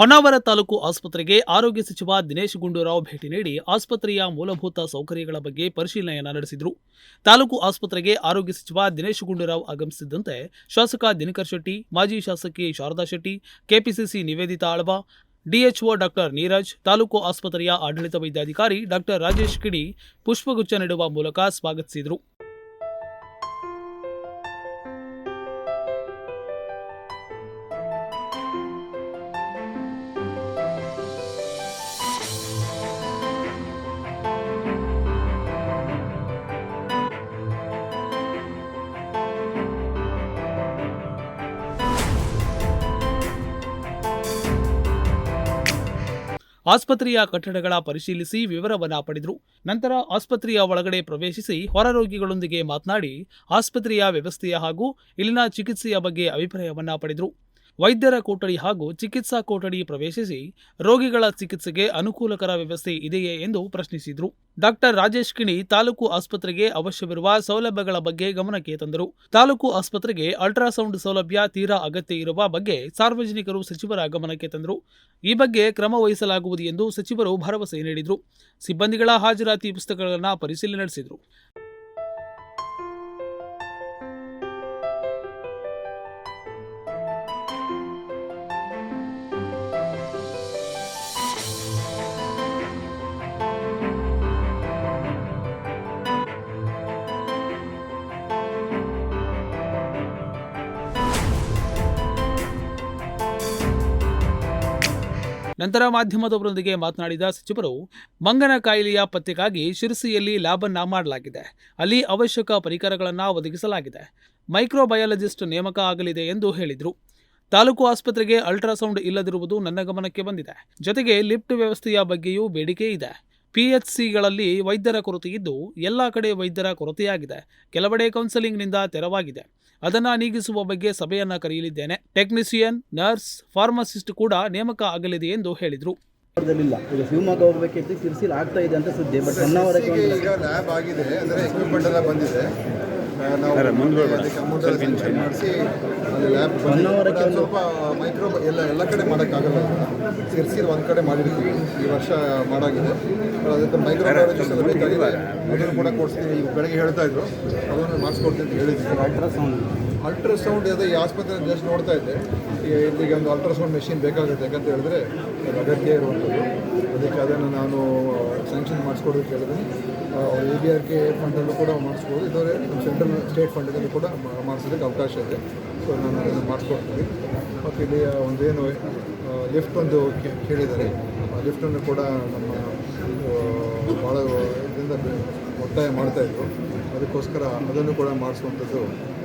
ಹೊನ್ನಾವರ ತಾಲೂಕು ಆಸ್ಪತ್ರೆಗೆ ಆರೋಗ್ಯ ಸಚಿವ ದಿನೇಶ್ ಗುಂಡೂರಾವ್ ಭೇಟಿ ನೀಡಿ ಆಸ್ಪತ್ರೆಯ ಮೂಲಭೂತ ಸೌಕರ್ಯಗಳ ಬಗ್ಗೆ ಪರಿಶೀಲನೆಯನ್ನ ನಡೆಸಿದರು. ತಾಲೂಕು ಆಸ್ಪತ್ರೆಗೆ ಆರೋಗ್ಯ ಸಚಿವ ದಿನೇಶ್ ಗುಂಡೂರಾವ್ ಆಗಮಿಸಿದ್ದಂತೆ ಶಾಸಕ ದಿನಕರ್ ಶೆಟ್ಟಿ, ಮಾಜಿ ಶಾಸಕಿ Sharada Shetty, KPCC Nivedita Alva, DHO doctor Neeraj, taluk ಆಸ್ಪತ್ರೆಯ ಆಡಳಿತ ವೈದ್ಯಾಧಿಕಾರಿ ಡಾಕ್ಟರ್ ರಾಜೇಶ್ ಕಿಡಿ ಪುಷ್ಪಗುಚ್ಛ ನೀಡುವ ಮೂಲಕ ಸ್ವಾಗತಿಸಿದರು. ಆಸ್ಪತ್ರೆಯ ಕಟ್ಟಡಗಳ ಪರಿಶೀಲಿಸಿ ವಿವರವನ್ನ ಪಡೆದರು. ನಂತರ ಆಸ್ಪತ್ರೆಯ ಒಳಗಡೆ ಪ್ರವೇಶಿಸಿ ಹೊರರೋಗಿಗಳೊಂದಿಗೆ ಮಾತನಾಡಿ ಆಸ್ಪತ್ರೆಯ ವ್ಯವಸ್ಥೆಯ ಹಾಗೂ ಇಲ್ಲಿನ ಚಿಕಿತ್ಸೆಯ ಬಗ್ಗೆ ಅಭಿಪ್ರಾಯವನ್ನ ಪಡೆದರು. ವೈದ್ಯರ ಕೊಠಡಿ ಹಾಗೂ ಚಿಕಿತ್ಸಾ ಕೊಠಡಿ ಪ್ರವೇಶಿಸಿ ರೋಗಿಗಳ ಚಿಕಿತ್ಸೆಗೆ ಅನುಕೂಲಕರ ವ್ಯವಸ್ಥೆ ಇದೆಯೇ ಎಂದು ಪ್ರಶ್ನಿಸಿದರು. ಡಾಕ್ಟರ್ ರಾಜೇಶ್ ಕಿಣಿ ತಾಲೂಕು ಆಸ್ಪತ್ರೆಗೆ ಅವಶ್ಯವಿರುವ ಸೌಲಭ್ಯಗಳ ಬಗ್ಗೆ ಗಮನಕ್ಕೆ ತಂದರು. ತಾಲೂಕು ಆಸ್ಪತ್ರೆಗೆ ಅಲ್ಟ್ರಾಸೌಂಡ್ ಸೌಲಭ್ಯ ತೀರಾ ಅಗತ್ಯ ಇರುವ ಬಗ್ಗೆ ಸಾರ್ವಜನಿಕರು ಸಚಿವರ ಗಮನಕ್ಕೆ ತಂದರು. ಈ ಬಗ್ಗೆ ಕ್ರಮ ವಹಿಸಲಾಗುವುದು ಎಂದು ಸಚಿವರು ಭರವಸೆ ನೀಡಿದರು. ಸಿಬ್ಬಂದಿಗಳ ಹಾಜರಾತಿ ಪುಸ್ತಕಗಳನ್ನು ಪರಿಶೀಲನೆ ನಡೆಸಿದರು. ನಂತರ ಮಾಧ್ಯಮದವರೊಂದಿಗೆ ಮಾತನಾಡಿದ ಸಚಿವರು, ಮಂಗನ ಕಾಯಿಲೆಯ ಪತ್ತೆಗಾಗಿ ಶಿರಸಿಯಲ್ಲಿ ಲ್ಯಾಬನ್ನ ಮಾಡಲಾಗಿದೆ. ಅಲ್ಲಿ ಅವಶ್ಯಕ ಪರಿಕರಗಳನ್ನು ಒದಗಿಸಲಾಗಿದೆ. ಮೈಕ್ರೋಬಯಾಲಜಿಸ್ಟ್ ನೇಮಕ ಆಗಲಿದೆ ಎಂದು ಹೇಳಿದರು. ತಾಲೂಕು ಆಸ್ಪತ್ರೆಗೆ ಅಲ್ಟ್ರಾಸೌಂಡ್ ಇಲ್ಲದಿರುವುದು ನನ್ನ ಗಮನಕ್ಕೆ ಬಂದಿದೆ. ಜೊತೆಗೆ ಲಿಫ್ಟ್ ವ್ಯವಸ್ಥೆಯ ಬಗ್ಗೆಯೂ ಬೇಡಿಕೆ ಇದೆ. ಪಿಎಚ್ಸಿಗಳಲ್ಲಿ ವೈದ್ಯರ ಕೊರತೆಯಿದ್ದು, ಎಲ್ಲ ಕಡೆ ವೈದ್ಯರ ಕೊರತೆಯಾಗಿದೆ. ಕೆಲವೆಡೆ ಕೌನ್ಸೆಲಿಂಗ್ನಿಂದ ತೆರವಾಗಿದೆ. ಅದನ್ನ ನೀಗಿಸುವ ಬಗ್ಗೆ ಸಭೆಯನ್ನು ಕರೆಯಲಿದ್ದೇನೆ. ಟೆಕ್ನಿಷಿಯನ್ ನರ್ಸ್ ಫಾರ್ಮಸಿಸ್ಟ್ ಕೂಡ ನೇಮಕ ಆಗಲಿದೆ ಎಂದು ಹೇಳಿದರು. ಇಲ್ಲ. ಈಗ ಶಿವಮೊಗ್ಗ ಹೋಗಬೇಕಿತ್ತು ಶಿರ್ಸಿಲ್ ಆಗ್ತಾ ಇದೆ ಅಂತ ಸುದ್ದಿ ಬಟ್ ಈಗ ಲ್ಯಾಬ್ ಆಗಿದೆ ಅಂದರೆ ಎಕ್ವಿಪ್ಮೆಂಟ್ ಎಲ್ಲ ಬಂದಿದೆ. ನಾವು ಅದಕ್ಕೆ ಅಮೌಂಟ್ ಮಾಡಿಸಿ ಅಲ್ಲಿ ಲ್ಯಾಬ್ ಒಂದು- ಸ್ವಲ್ಪ ಮೈಕ್ರೋ ಎಲ್ಲ ಎಲ್ಲ ಕಡೆ ಮಾಡೋಕ್ಕಾಗಲ್ಲ ಸಿರ್ಸಿಲ್ ಒಂದು ಕಡೆ ಮಾಡಿರ್ತೀವಿ. ಈ ವರ್ಷ ಮಾಡಾಗಿದೆ. ಅದಕ್ಕೆ ಮೈಕ್ರೋಬಯಾಲಜಿಸ್ಟ್ ಎಲ್ಲ ಬೇಕಾಗಿದೆ. ಅದನ್ನು ಕೂಡ ಕೊಡ್ತೀನಿ ಈಗ ಬೆಳಗ್ಗೆ ಹೇಳ್ತಾ ಇದ್ರು. ಅದನ್ನು ಮಾಡಿಸ್ಕೊಡ್ತೀನಿ ಅಂತ ಹೇಳಿದ್ವಿ. ಅಲ್ಟ್ರಾಸೌಂಡ್ ಅಲ್ಟ್ರಾಸೌಂಡ್ ಅದೇ ಈ ಆಸ್ಪತ್ರೆ ಜಸ್ಟ್ ನೋಡ್ತಾ ಇದ್ದೆ. ಇಲ್ಲಿಗೆ ಒಂದು ಅಲ್ಟ್ರಾಸೌಂಡ್ ಮೆಷಿನ್ ಬೇಕಾಗುತ್ತೆ ಯಾಕಂತ ಹೇಳಿದ್ರೆ ಅಗತ್ಯ ಇರುವಂಥದ್ದು. ಅದಕ್ಕೆ ಅದನ್ನು ನಾನು ಸ್ಯಾಂಕ್ಷನ್ ಮಾಡಿಸ್ಕೊಡೋದು ಹೇಳಿದೆ ಎ ಬಿ ಆರ್ ಕೆ ಫಂಡಲ್ಲೂ ಕೂಡ ಮಾಡಿಸ್ಬೋದು. ಇದವರೆ ಸೆಂಟ್ರಲ್ ಸ್ಟೇಟ್ ಫಂಡಲ್ಲೂ ಕೂಡ ಮಾಡಿಸೋದಕ್ಕೆ ಅವಕಾಶ ಇದೆ. ಸೊ ನಾನು ಅದನ್ನು ಮಾಡಿಸ್ಕೊಡ್ತೀನಿ. ಮತ್ತು ಇಲ್ಲಿ ಒಂದೇನು ಲಿಫ್ಟ್ ಒಂದು ಕೇಳಿದ್ದಾರೆ. ಆ ಲಿಫ್ಟನ್ನು ಕೂಡ ನಮ್ಮ ಭಾಳ ಇದರಿಂದ ಒತ್ತಾಯ ಮಾಡ್ತಾಯಿದ್ರು ಅದಕ್ಕೋಸ್ಕರ ಅದನ್ನು ಕೂಡ ಮಾಡಿಸುವಂಥದ್ದು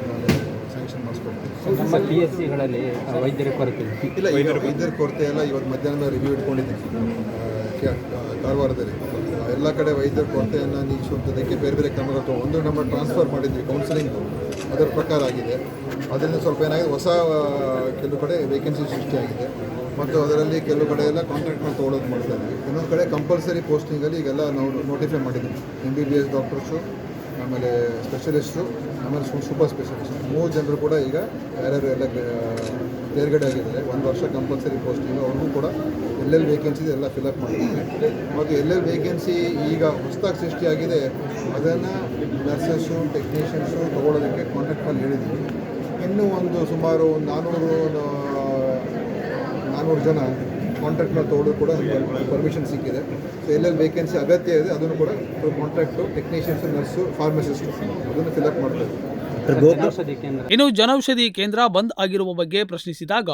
ನಾನು ಸ್ಯಾಂಕ್ಷನ್ ಮಾಡಿಸ್ಕೊಡ್ತೀನಿ ನಮ್ಮ ಪಿ ಎಸ್ ಸಿಗಳಲ್ಲಿ ವೈದ್ಯರ ಕೊರತೆ ಇಲ್ಲ ಈಗ ವೈದ್ಯರ ಕೊರತೆ ಎಲ್ಲ ಇವತ್ತು ಮಧ್ಯಾಹ್ನ ರಿವ್ಯೂ ಇಟ್ಕೊಂಡಿದ್ದೀವಿ ಕಾರವಾರದಲ್ಲಿ ಎಲ್ಲ ಕಡೆ ವೈದ್ಯರ ಕೊರತೆಯನ್ನು ನೀಗಿಸುವಂಥದ್ದಕ್ಕೆ ಬೇರೆ ಬೇರೆ ಕ್ರಮಗಳು ಒಂದು ನಮ್ಮ ಟ್ರಾನ್ಸ್ಫರ್ ಮಾಡಿದ್ವಿ ಕೌನ್ಸಿಲಿಂಗು ಅದರ ಪ್ರಕಾರ ಆಗಿದೆ. ಅದರಿಂದ ಸ್ವಲ್ಪ ಏನಾಗಿದೆ ಹೊಸ ಕೆಲವು ಕಡೆ ವೇಕೆನ್ಸಿ ಸೃಷ್ಟಿಯಾಗಿದೆ. ಮತ್ತು ಅದರಲ್ಲಿ ಕೆಲವು ಕಡೆ ಎಲ್ಲ ಕಾಂಟ್ರಾಕ್ಟ್ನ ತೊಗೊಳೋದು ಮಾಡ್ತಾ ಇದ್ವಿ. ಇನ್ನೊಂದು ಕಡೆ ಕಂಪಲ್ಸರಿ ಪೋಸ್ಟಿಂಗಲ್ಲಿ ಈಗೆಲ್ಲ ನಾವು ನೋಟಿಫೈ ಮಾಡಿದ್ದೀವಿ. M B B S doctors ಆಮೇಲೆ ಸ್ಪೆಷಲಿಸ್ಟು ಆಮೇಲೆ ಸೂಪರ್ ಸ್ಪೆಷಲಿಸ್ಟ್ ಮೂರು ಜನರು ಕೂಡ ಈಗ ಯಾರ್ಯಾರು ಎಲ್ಲ ತೇರ್ಗಡೆ ಆಗಿದ್ದಾರೆ. ಒಂದು ವರ್ಷ ಕಂಪಲ್ಸರಿ ಪೋಸ್ಟಿಂಗ್ ಅವ್ರಿಗೂ ಕೂಡ ಎಲ್ಲೆಲ್ಲಿ ವೇಕೆನ್ಸಿ ಎಲ್ಲ ಫಿಲಪ್ ಮಾಡಿದ್ದಾರೆ ಮತ್ತು ಎಲ್ಲೆಲ್ಲಿ ವೇಕೆನ್ಸಿ ಈಗ ಹೊಸದಾಗಿ ಸೃಷ್ಟಿಯಾಗಿದೆ, ಅದನ್ನು ನರ್ಸಸ್ಸು ಟೆಕ್ನಿಷಿಯನ್ಸು ತೊಗೊಳೋದಕ್ಕೆ ಕಾಂಟ್ಯಾಕ್ಟ್ ಮಾಡಿ ಹೇಳಿದ್ದೀವಿ ಇನ್ನೂ ಒಂದು ಸುಮಾರು ಒಂದು ನಾನ್ನೂರು ನಾನ್ನೂರು ಜನ ಕಾಂಟ್ರಾಕ್ಟ್ ತೊಗೊಂಡು ಕೂಡ ಪರ್ಮಿಷನ್ ಸಿಕ್ಕಿದೆ. ಸೊ ಎಲ್ಲೆಲ್ಲಿ ವೇಕೆನ್ಸಿ ಅಗತ್ಯ ಇದೆ ಅದನ್ನು ಕೂಡ ಕಾಂಟ್ರಾಕ್ಟು ಟೆಕ್ನಿಷಿಯನ್ಸು ನರ್ಸು ಫಾರ್ಮಸಿಸ್ಟು ಅದನ್ನು ಫಿಲಪ್ ಕೇಂದ್ರ. ಇನ್ನು ಜನೌಷಧಿ ಕೇಂದ್ರ ಬಂದ್ ಆಗಿರುವ ಬಗ್ಗೆ ಪ್ರಶ್ನಿಸಿದಾಗ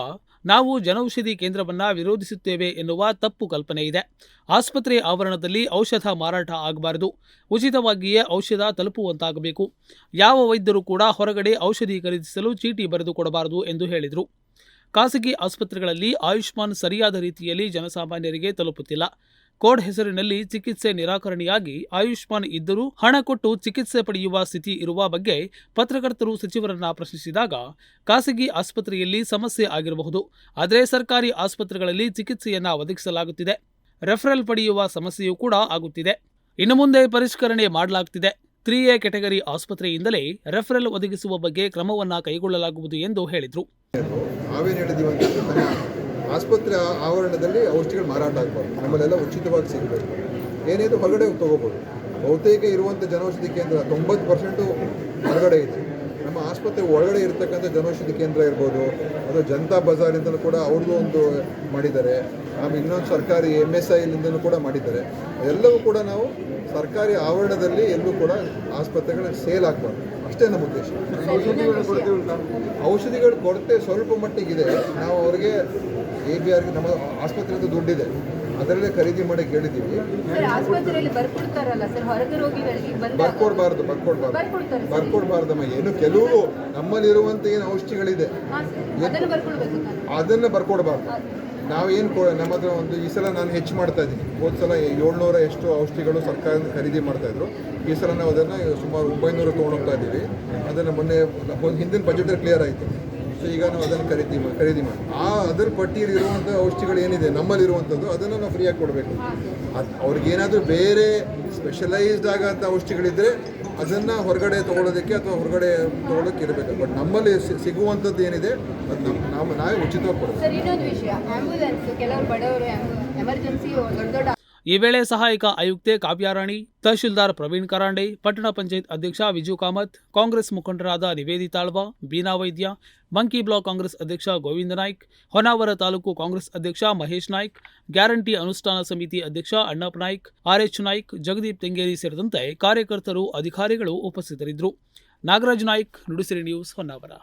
ನಾವು ಜನೌಷಧಿ ಕೇಂದ್ರವನ್ನ ವಿರೋಧಿಸುತ್ತೇವೆ ಎನ್ನುವ ತಪ್ಪು ಕಲ್ಪನೆ ಇದೆ. ಆಸ್ಪತ್ರೆ ಆವರಣದಲ್ಲಿ ಔಷಧ ಮಾರಾಟ ಆಗಬಾರದು. ಉಚಿತವಾಗಿಯೇ ಔಷಧ ತಲುಪುವಂತಾಗಬೇಕು. ಯಾವ ವೈದ್ಯರು ಕೂಡ ಹೊರಗಡೆ ಔಷಧಿ ಖರೀದಿಸಲು ಚೀಟಿ ಬರೆದು ಕೊಡಬಾರದು ಎಂದು ಹೇಳಿದರು. ಖಾಸಗಿ ಆಸ್ಪತ್ರೆಗಳಲ್ಲಿ ಆಯುಷ್ಮಾನ್ ಸರಿಯಾದ ರೀತಿಯಲ್ಲಿ ಜನಸಾಮಾನ್ಯರಿಗೆ ತಲುಪುತ್ತಿಲ್ಲ. ಕೋಡ್ ಹೆಸರಿನಲ್ಲಿ ಚಿಕಿತ್ಸೆ ನಿರಾಕರಣೆಯಾಗಿ ಆಯುಷ್ಮಾನ್ ಇದ್ದರೂ ಹಣ ಕೊಟ್ಟು ಚಿಕಿತ್ಸೆ ಪಡೆಯುವ ಸ್ಥಿತಿ ಇರುವ ಬಗ್ಗೆ ಪತ್ರಕರ್ತರು ಸಚಿವರನ್ನ ಪ್ರಶ್ನಿಸಿದಾಗ ಖಾಸಗಿ ಆಸ್ಪತ್ರೆಯಲ್ಲಿ ಸಮಸ್ಯೆ ಆಗಿರಬಹುದು. ಆದರೆ ಸರ್ಕಾರಿ ಆಸ್ಪತ್ರೆಗಳಲ್ಲಿ ಚಿಕಿತ್ಸೆಯನ್ನ ಒದಗಿಸಲಾಗುತ್ತಿದೆ. ರೆಫರಲ್ ಪಡೆಯುವ ಸಮಸ್ಯೆಯೂ ಕೂಡ ಆಗುತ್ತಿದೆ. ಇನ್ನು ಮುಂದೆ ಪರಿಷ್ಕರಣೆ ಮಾಡಲಾಗುತ್ತಿದೆ ತ್ರೀ ಎ ಕೆಟಗರಿ ಆಸ್ಪತ್ರೆಯಿಂದಲೇ ರೆಫರಲ್ ಒದಗಿಸುವ ಬಗ್ಗೆ ಕ್ರಮವನ್ನು ಕೈಗೊಳ್ಳಲಾಗುವುದು ಎಂದು ಹೇಳಿದರು. ಆಸ್ಪತ್ರೆ ಆವರಣದಲ್ಲಿ ಔಷಧಿಗಳು ಮಾರಾಟ ಆಗಬಾರ್ದು. ನಮ್ಮಲ್ಲೆಲ್ಲ ಉಚಿತವಾಗಿ ಸಿಗಬೇಕು. ಏನೇನು ಹೊರಗಡೆ ತಗೋಬೋದು. ಬಹುತೇಕ ಇರುವಂಥ ಜನೌಷಧಿ ಕೇಂದ್ರ, ತೊಂಬತ್ತು ಪರ್ಸೆಂಟು ಹೊರಗಡೆ ಇದೆ. ನಮ್ಮ ಆಸ್ಪತ್ರೆ ಒಳಗಡೆ ಇರತಕ್ಕಂಥ ಜನೌಷಧಿ ಕೇಂದ್ರ ಇರ್ಬೋದು, ಅಥವಾ ಜನತಾ ಬಜಾರಿಂದಲೂ ಕೂಡ ಅವ್ರದ್ದು ಒಂದು ಮಾಡಿದ್ದಾರೆ. ಆಮೇಲೆ ಇನ್ನೊಂದು ಸರ್ಕಾರಿ ಎಂ ಎಸ್ ಐಲಿಂದಲೂ ಕೂಡ ಮಾಡಿದ್ದಾರೆ. ಎಲ್ಲವೂ ಕೂಡ ನಾವು ಸರ್ಕಾರಿ ಆವರಣದಲ್ಲಿ ಎಲ್ಲೂ ಕೂಡ ಆಸ್ಪತ್ರೆಗಳ ಸೇಲ್ ಆಗಬಾರ್ದು. ಅಷ್ಟೇ ನಮ್ಮ ಉದ್ದೇಶ. ಔಷಧಿಗಳು ಕೊರತೆ ಸ್ವಲ್ಪ ಮಟ್ಟಿಗಿದೆ. ನಾವು ಅವರಿಗೆ ಎ ಬಿ ಆರ್ಗೆ ನಮ್ಮ ಆಸ್ಪತ್ರೆ ದುಡ್ಡಿದೆ. ಅದರಲ್ಲೇ ಖರೀದಿ ಮಾಡಿ ಕೇಳಿದ್ದೀವಿ ಬರ್ಕೊಡ್ಬಾರ್ದು ಬರ್ಕೊಡ್ಬಾರ್ದು. ಬರ್ಕೊಡ್ಬಾರ್ದಮ್ಮ ಏನು ಕೆಲವು ನಮ್ಮಲ್ಲಿರುವಂಥ ಏನು ಔಷಧಿಗಳಿದೆ. ಅದನ್ನು ಬರ್ಕೊಡ್ಬಾರ್ದು. ನಾವೇನು ಕೊ ನಮ್ಮ ಹತ್ರ ಒಂದು ಈ ಸಲ ನಾನು ಹೆಚ್ಚು ಮಾಡ್ತಾ ಇದ್ದೀನಿ. ಹೋದ ಸಲ ಏಳ್ನೂರ ಎಷ್ಟು ಔಷಧಿಗಳು ಸರ್ಕಾರದಿಂದ ಖರೀದಿ ಮಾಡ್ತಾಯಿದ್ರು ಈ ಸಲ ನಾವು ಅದನ್ನು ಸುಮಾರು ಒಂಬೈನೂರು ತೊಗೊಂಡೋಗ್ತಾ ಇದ್ದೀವಿ. ಅದನ್ನು ಮೊನ್ನೆ ಹಿಂದಿನ ಬಜೆಟಲ್ಲಿ ಕ್ಲಿಯರ್ ಆಯಿತು. ಸೊ ಈಗ ನಾವು ಅದನ್ನು ಖರೀದಿ ಖರೀದಿ ಮಾಡಿ. ಆ ಅದರ ಪಟ್ಟಿಯಲ್ಲಿ ಇರುವಂಥ ಔಷಧಿಗಳು ಏನಿದೆ, ನಮ್ಮಲ್ಲಿರುವಂಥದ್ದು, ಅದನ್ನು ನಾವು ಫ್ರೀಯಾಗಿ ಕೊಡಬೇಕು. ಅದು ಅವ್ರಿಗೇನಾದರೂ ಬೇರೆ ಸ್ಪೆಷಲೈಸ್ಡ್ ಆಗಂಥ ಔಷಧಿಗಳಿದ್ದರೆ ಅದನ್ನು ಹೊರಗಡೆ ತೊಗೊಳೋದಕ್ಕೆ ಅಥವಾ ಹೊರಗಡೆ ತೊಗೊಳೋಕ್ಕೆ ಇರಬೇಕು. ಬಟ್ ನಮ್ಮಲ್ಲಿ ಸಿಗುವಂಥದ್ದು ಏನಿದೆ, ಅದು ನಮ್ಮ ನಾವು, ನಾವೇ ಉಚಿತವಾಗಿ ಕೊಡ್ತೀವಿ. ಸರ್, ಇನ್ನೊಂದು ವಿಷಯ ಆಂಬ್ಯುಲೆನ್ಸ್ ಕೆಲವರು ಬಡವರು ಎಮರ್ಜೆನ್ಸಿ ದೊಡ್ಡ ದೊಡ್ಡ ಈ ವೇಳೆ ಸಹಾಯಕ ಆಯುಕ್ತೆ ಕಾವ್ಯಾರಾಣಿ, ತಹಶೀಲ್ದಾರ್ ಪ್ರವೀಣ್ ಕರಾಂಡೆ, ಪಟ್ಟಣ ಪಂಚಾಯತ್ ಅಧ್ಯಕ್ಷ ವಿಜು ಕಾಮತ್, ಕಾಂಗ್ರೆಸ್ ಮುಖಂಡರಾದ ನಿವೇದಿತಾಳ್ವ ಬೀನಾ ವೈದ್ಯ ಬಂಕಿ ಬ್ಲಾಕ್ ಕಾಂಗ್ರೆಸ್ ಅಧ್ಯಕ್ಷ ಗೋವಿಂದ ನಾಯ್ಕ್, ಹೊನ್ನಾವರ ತಾಲೂಕು ಕಾಂಗ್ರೆಸ್ ಅಧ್ಯಕ್ಷ ಮಹೇಶ್ ನಾಯ್ಕ್, ಗ್ಯಾರಂಟಿ ಅನುಷ್ಠಾನ ಸಮಿತಿ ಅಧ್ಯಕ್ಷ ಅಣ್ಣಪ್ಪ ನಾಯ್ಕ್, ಆರ್ಎಚ್ ನಾಯ್ಕ್, ಜಗದೀಪ್ ತೆಂಗೇರಿ ಸೇರಿದಂತೆ ಕಾರ್ಯಕರ್ತರು, ಅಧಿಕಾರಿಗಳು ಉಪಸ್ಥಿತರಿದ್ದರು. ನಾಗರಾಜ್ ನಾಯ್ಕ್, ನುಡಿಸಿರಿ ನ್ಯೂಸ್ ಹೊನ್ನಾವರ.